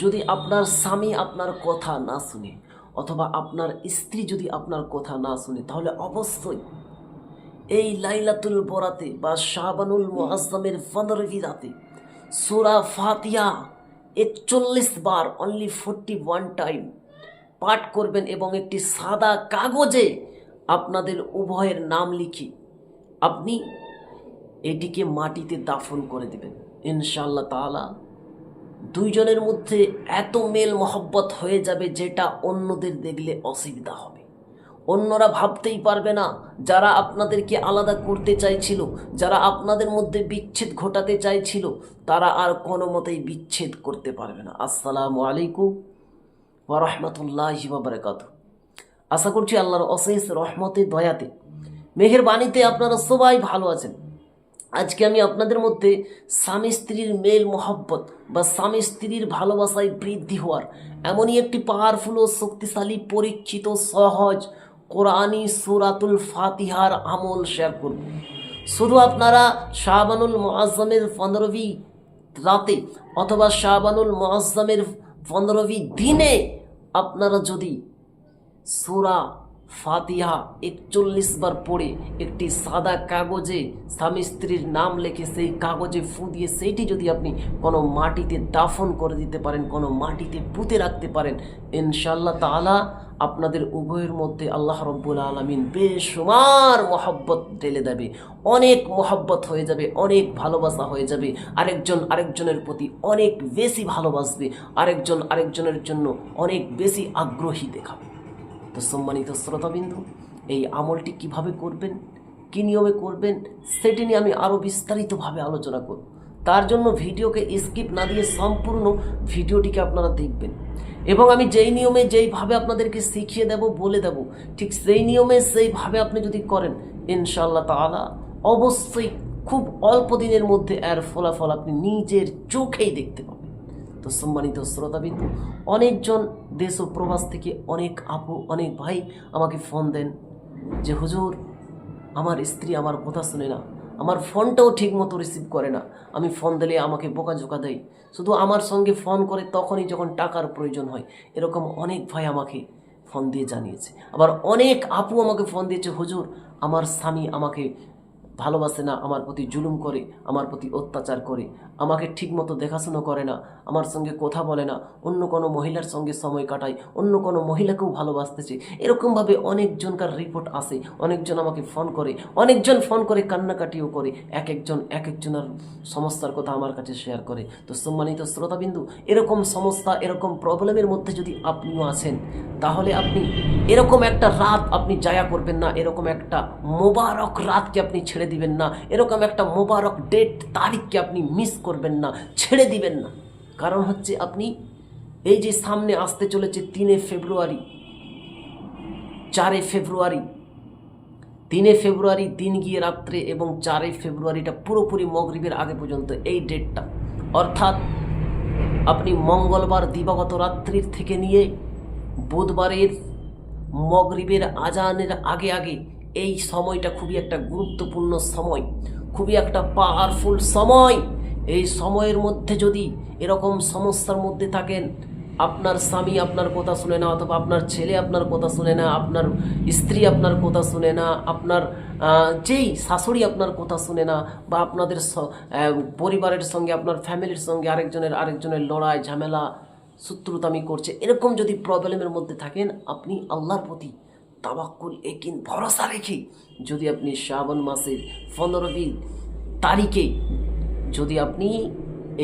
যদি আপনার স্বামী আপনার কথা না শুনে, অথবা আপনার স্ত্রী যদি আপনার কথা না শুনে, তাহলে অবশ্যই এই লাইলাতুল বরাতে বা শাহবানুল মুআজ্জমের পনেরোই রাতে সুরা ফাতিয়া একচল্লিশ বার অনলি ফোরটি ওয়ান টাইম পাঠ করবেন এবং একটি সাদা কাগজে আপনাদের উভয়ের নাম লিখি আপনি এটিকে মাটিতে দাফন করে দেবেন। ইনশাআল্লাহ তাআলা দুইজনের মধ্যে এত মেল মহব্বত হয়ে যাবে যেটা অন্যদের দেখলে অসুবিধা হবে। অন্যরা ভাবতেই পারবে না যারা আপনাদেরকে আলাদা করতে চাইছিল, যারা আপনাদের মধ্যে বিচ্ছেদ ঘটাতে চাইছিল, তারা আর কোনো মতেই বিচ্ছেদ করতে পারবে না। আসসালামু আলাইকুম ওরহমতুল্লাহ বাবরকাত আশা করছি আল্লাহর অশেষ রহমতে, দয়াতে, মেহেরবানিতে আপনারা সবাই ভালো আছেন। আজকে আমি আপনাদের মধ্যে স্বামী স্ত্রীর মেল মোহব্বত বা স্বামী স্ত্রীর ভালোবাসায় বৃদ্ধি হওয়ার এমনই একটি পাওয়ারফুল ও শক্তিশালী, পরীক্ষিত, সহজ কোরআনী সুরাতুল ফাতিহার আমল শেয়ার করব। শুধু আপনারা শাহবানুল মোয়াজ্জমের পনেরোবি রাতে অথবা শাহবানুল মোয়াজ্জমের পনেরোবি দিনে আপনারা যদি সুরা ফাতিহা একচল্লিশ বার পড়ে একটি সাদা কাগজে স্বামী স্ত্রীর নাম লেখে সেই কাগজে ফু দিয়ে সেইটি যদি আপনি কোনো মাটিতে দাফন করে দিতে পারেন, কোনো মাটিতে পুঁতে রাখতে পারেন ইনশাল্লাহ তাআলা আপনাদের উভয়ের মধ্যে আল্লাহ রব্বুল আলমিন বেসুমার মহব্বত ঢেলে দেবে। অনেক মহব্বত হয়ে যাবে, অনেক ভালোবাসা হয়ে যাবে। আরেকজন আরেকজনের প্রতি অনেক বেশি ভালোবাসবে, আরেকজন আরেকজনের জন্য অনেক বেশি আগ্রহী দেখাবে। তো সম্মানিত শ্রোতাবিন্দু, এই আমলটি কীভাবে করবেন, কী নিয়মে করবেন, সেটি নিয়ে আমি আরও বিস্তারিতভাবে আলোচনা করব। তার জন্য ভিডিওকে স্কিপ না দিয়ে সম্পূর্ণ ভিডিওটিকে আপনারা দেখবেন। এবং আমি যেই নিয়মে যেইভাবে আপনাদেরকে শিখিয়ে দেব, বলে দেব, ঠিক সেই নিয়মে সেইভাবে আপনি যদি করেন ইনশাল্লাহ তাআলা অবশ্যই খুব অল্প দিনের মধ্যে এর ফলাফল আপনি নিজের চোখেই দেখতে পাবেন। তো সম্মানিত শ্রোতাবিন্দু, অনেকজন দেশ ও প্রবাস থেকে অনেক আপু, অনেক ভাই আমাকে ফোন দেন যে, হুজুর, আমার স্ত্রী আমার কথা শুনে না। আমার ফোনটাও ঠিক মতো রিসিভ করে না। আমি ফোন দিলে আমাকে বোকাঝোকা দেয়। শুধু আমার সঙ্গে ফোন করে তখনই যখন টাকার প্রয়োজন হয়। এরকম অনেক ভাই আমাকে ফোন দিয়ে জানিয়েছে। আবার অনেক আপু আমাকে ফোন দিয়েছে, হুজুর, আমার স্বামী আমাকে ভালোবাসে না, আমার প্রতি জুলুম করে, আমার প্রতি অত্যাচার করে। আমাকে ঠিকমতো দেখাশুনো করে না, আমার সঙ্গে কথা বলে না, অন্য কোনো মহিলার সঙ্গে সময় কাটায়, অন্য কোনো মহিলাকেও ভালোবাসতেছে। এরকমভাবে অনেকজনকার রিপোর্ট আসে, অনেকজন আমাকে ফোন করে, অনেকজন ফোন করে, কান্নাকাটিও করে এক একজন এক একজনের সমস্যার কথা আমার কাছে শেয়ার করে। তো সম্মানিত শ্রোতাবিন্দু, এরকম সমস্যা, এরকম প্রবলেমের মধ্যে যদি আপনিও আছেন, তাহলে আপনি এরকম একটা রাত আপনি জায়া করবেন না, এরকম একটা মোবারক রাতকে আপনি ছেড়ে দিবেন না। এরকম একটা মোবারক ডেট তারিখকে আপনি মিস করবেন না, ছেড়ে দিবেন না। কারণ হচ্ছে আপনি এই যে সামনে আসতে চলেছে তিনে ফেব্রুয়ারি, চারে ফেব্রুয়ারি, তিনে ফেব্রুয়ারি দিন গিয়ে রাত্রে এবং চারে ফেব্রুয়ারিটা পুরোপুরি মগরিবের আগে পর্যন্ত এই ডেটটা অর্থাৎ আপনি মঙ্গলবার, দিবাগত রাত্রির থেকে নিয়ে বুধবারের মগরিবের আজানের আগে আগে এই সময়টা খুবই একটা গুরুত্বপূর্ণ সময়, খুবই একটা পাওয়ারফুল সময়। এই সময়ের মধ্যে যদি এরকম সমস্যার মধ্যে থাকেন, আপনার স্বামী আপনার কথা শুনে না, অথবা আপনার ছেলে আপনার কথা শুনে না, আপনার স্ত্রী আপনার কথা শুনে না, আপনার যেই শাশুড়ি আপনার কথা শুনে না, বা আপনাদের পরিবারের সঙ্গে, আপনার ফ্যামিলির সঙ্গে আরেকজনের আরেকজনের লড়াই, ঝামেলা, শত্রুতামি করছে, এরকম যদি প্রবলেমের মধ্যে থাকেন, আপনি আল্লাহর প্রতি তাবাক্কুল একিন, ভরসা রেখে যদি আপনি শ্রাবণ মাসের পনেরোই তারিখে যদি আপনি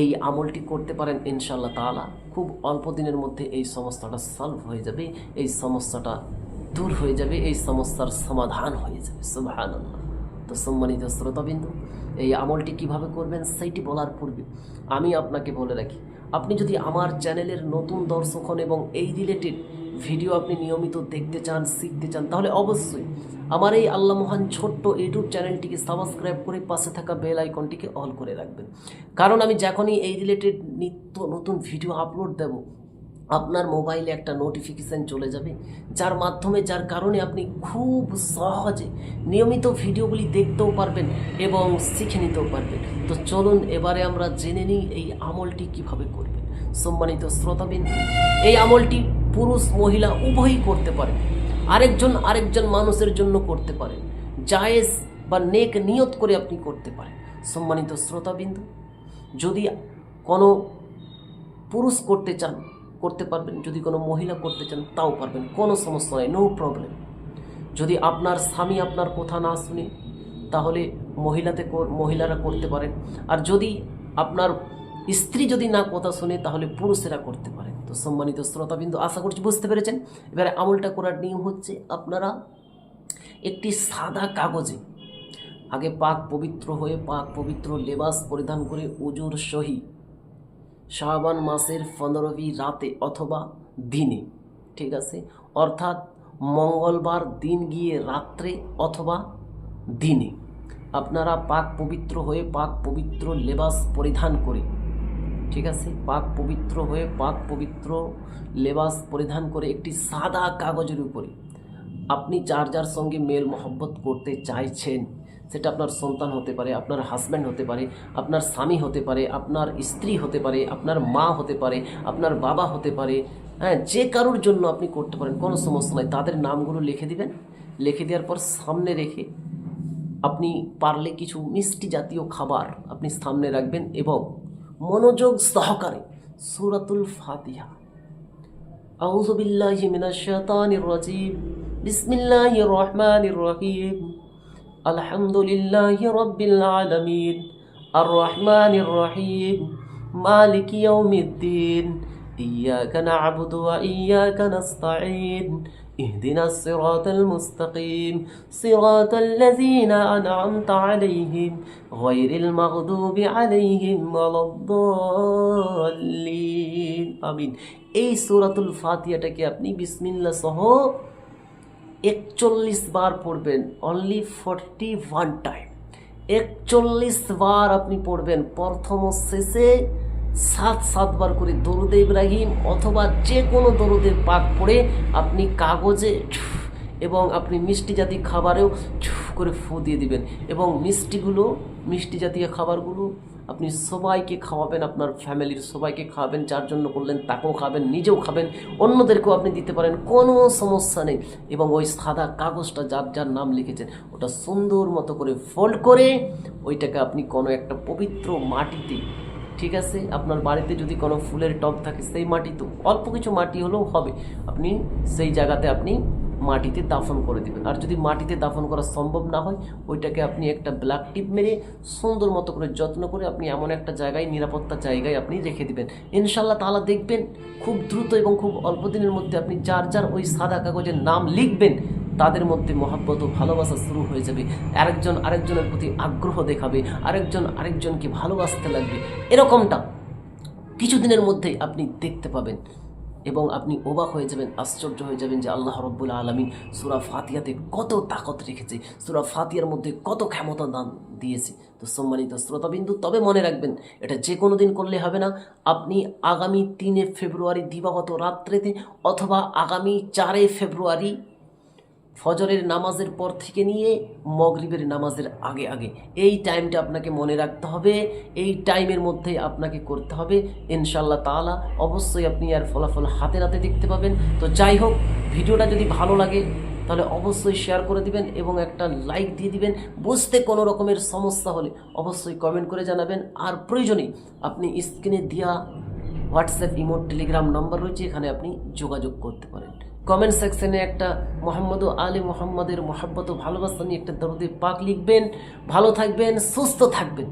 এই আমলটি করতে পারেন ইনশাল্লাহ তাআলা, খুব অল্প দিনের মধ্যে এই সমস্যাটা সলভ হয়ে যাবে, এই সমস্যাটা দূর হয়ে যাবে, এই সমস্যার সমাধান হয়ে যাবে, সুবহানাল্লাহ। তো সম্মানিত শ্রোতাবিন্দু, এই আমলটি কীভাবে করবেন সেইটি বলার পূর্বে আমি আপনাকে বলে রাখি, আপনি যদি আমার চ্যানেলের নতুন দর্শক হন এবং এই রিলেটেড ভিডিও আপনি নিয়মিত দেখতে চান, শিখতে চান, তাহলে অবশ্যই আমার এই আল্লাহ মহান ছোট্ট ইউটিউব চ্যানেলটিকে সাবস্ক্রাইব করে পাশে থাকা বেল আইকনটিকে অল করে রাখবেন। কারণ আমি যখনই এই রিলেটেড নিত্য নতুন ভিডিও আপলোড দেব, আপনার মোবাইলে একটা নোটিফিকেশান চলে যাবে, যার মাধ্যমে, যার কারণে আপনি খুব সহজে নিয়মিত ভিডিওগুলি দেখতেও পারবেন এবং শিখে নিতেও পারবেন। তো চলুন, এবারে আমরা জেনে নিই এই আমলটি কীভাবে করবেন। সম্মানিত শ্রোতাবিন্দু, এই আমলটি পুরুষ মহিলা উভয়ই করতে পারে। আরেকজন আরেকজন মানুষের জন্য করতে পারে। জায়েজ বা নেক নিয়ত করে আপনি করতে পারেন। সম্মানিত শ্রোতাবিন্দু, যদি কোনো পুরুষ করতে চান, করতে পারবেন। যদি কোনো মহিলা করতে চান, তাও পারবেন। কোনো সমস্যা নেই নো প্রবলেম যদি আপনার স্বামী আপনার কথা না শুনে, তাহলে মহিলাতে মহিলারা করতে পারেন। আর যদি আপনার স্ত্রী যদি না কথা শুনে, তাহলে পুরুষেরা করতে পারেন। তো সম্মানিত শ্রোতাবিন্দু, আশা করছি বুঝতে পেরেছেন? এবারে আমলটা করার নিয়ম হচ্ছে আপনারা একটি সাদা কাগজে আগে পাক পবিত্র হয়ে পাক পবিত্র লেবাস পরিধান করে উজুর সহি শাবান মাসের পনেরোই রাতে অথবা দিনে, ঠিক আছে? অর্থাৎ মঙ্গলবার দিন গিয়ে রাত্রে অথবা দিনে আপনারা পাক পবিত্র হয়ে পাক পবিত্র লেবাস পরিধান করে ঠিক আছে? পাক পবিত্র হয়ে পাক পবিত্র লেবাস পরিধান করে একটি সাদা কাগজের উপরে আপনি যার যার সঙ্গে মেল মহব্বত করতে চাইছেন, সেটা আপনার সন্তান হতে পারে, আপনার হাজব্যান্ড হতে পারে, আপনার স্বামী হতে পারে, আপনার স্ত্রী হতে পারে, আপনার মা হতে পারে, আপনার বাবা হতে পারে হ্যাঁ যে কারোর জন্য আপনি করতে পারেন, কোনো সমস্যা নয় তাদের নামগুলো লিখে দিবেন। লিখে দেওয়ার পর সামনে রেখে আপনি পারলে কিছু মিষ্টি জাতীয় খাবার আপনি সামনে রাখবেন এবং মনোযোগ সহকারে সুরাতুল ফাতিহা أعوذ بالله من الشيطان الرجيم بسم الله الرحمن الرحيم الحمد لله رب العالمين الرحمن الرحيم مالك يوم الدين إياك نعبد وإياك نستعين اهدنا الصراط المستقيم صراط الذين أنعمت عليهم غير المغضوب عليهم ولا الضالين آمين এই সূরাতুল ফাতিহাটাকে আপনি বিসমিল্লাহ সহ একচল্লিশ বার পড়বেন অনলি ফর্টি ওয়ান টাইম একচল্লিশ বার আপনি পড়বেন প্রথম ও শেষে সাত সাতবার করে দরুদে ইব্রাহিম অথবা যে কোনো দরুদে পাক পড়ে আপনি কাগজে এবং আপনি মিষ্টি জাতীয় খাবারেও ছুঁ করে ফু দিয়ে দিবেন। এবং মিষ্টিগুলো, মিষ্টি জাতীয় খাবারগুলো আপনি সবাইকে খাওয়াবেন, আপনার ফ্যামিলির সবাইকে খাওয়াবেন, যার জন্য করলেন তাকেও খাবেন, নিজেও খাবেন, অন্যদেরকেও আপনি দিতে পারেন, কোনো সমস্যা নেই। এবং ওই সাদা কাগজটা যার যার নাম লিখেছেন, ওটা সুন্দর মতো করে ফোল্ড করে ওইটাকে আপনি কোনো একটা পবিত্র মাটিতে ঠিক আছে? আপনার বাড়িতে যদি কোনো ফুলের টব থাকে, সেই মাটি তো। অল্প কিছু মাটি হলেও হবে। আপনি সেই জায়গাতে আপনি মাটিতে দাফন করে দেবেন। আর যদি মাটিতে দাফন করা সম্ভব না হয়, ওইটাকে আপনি একটা ব্ল্যাক টিপ মেরে সুন্দর মতো করে যত্ন করে আপনি এমন একটা জায়গায়, নিরাপত্তা জায়গায় আপনি রেখে দেবেন। ইনশাল্লাহ তাহলে দেখবেন, খুব দ্রুত এবং খুব অল্প দিনের মধ্যে আপনি যার যার ওই সাদা কাগজের নাম লিখবেন তাদের মধ্যে মহাব্বত ও ভালোবাসা শুরু হয়ে যাবে। আরেকজন আরেকজনের প্রতি আগ্রহ দেখাবে, আরেকজন আরেকজনকে ভালোবাসতে লাগবে। এরকমটা কিছুদিনের মধ্যেই আপনি দেখতে পাবেন এবং আপনি অবাক হয়ে যাবেন, আশ্চর্য হয়ে যাবেন যে আল্লাহ রব্বুল আলমিন সুরা ফাতিয়াতে কত তাকত রেখেছে, সুরা ফাতিয়ার মধ্যে কত ক্ষমতা দান দিয়েছে। তো সম্মানিত শ্রোতাবিন্দু, তবে মনে রাখবেন, এটা যে কোনো দিন করলে হবে না। আপনি আগামী তিনে ফেব্রুয়ারি দিবাগত রাত্রেতে অথবা আগামী চারে ফেব্রুয়ারি ফজরের নামাজের পর থেকে নিয়ে মগরিবের নামাজের আগে আগে। এই টাইমটা আপনাকে মনে রাখতে হবে, এই টাইমের মধ্যে আপনাকে করতে হবে। ইনশাল্লাহ তাআলা অবশ্যই আপনি আর ফলাফল হাতে নাতে দেখতে পাবেন। তো যাই হোক, ভিডিওটা যদি ভালো লাগে, তাহলে অবশ্যই শেয়ার করে দিবেন এবং একটা লাইক দিয়ে দিবেন। বুঝতে কোনো রকমের সমস্যা হলে অবশ্যই কমেন্ট করে জানাবেন। আর প্রয়োজনে আপনি স্ক্রিনে দেওয়া হোয়াটসঅ্যাপ ইমোট টেলিগ্রাম নাম্বার রয়েছে, এখানে আপনি যোগাযোগ করতে পারেন। কমেন্ট সেকশনে একটা মোহাম্মদ আলী মোহাম্মদের মোহাব্বত ও ভালোবাসা নিয়ে একটা দরদে পাক লিখবেন। ভালো থাকবেন, সুস্থ থাকবেন।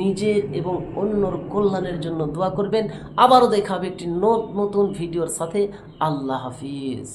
নিজের এবং অন্যর কল্যাণের জন্য দোয়া করবেন। আবারও দেখা হবে একটি নতুন ভিডিওর সাথে। আল্লাহ হাফিজ।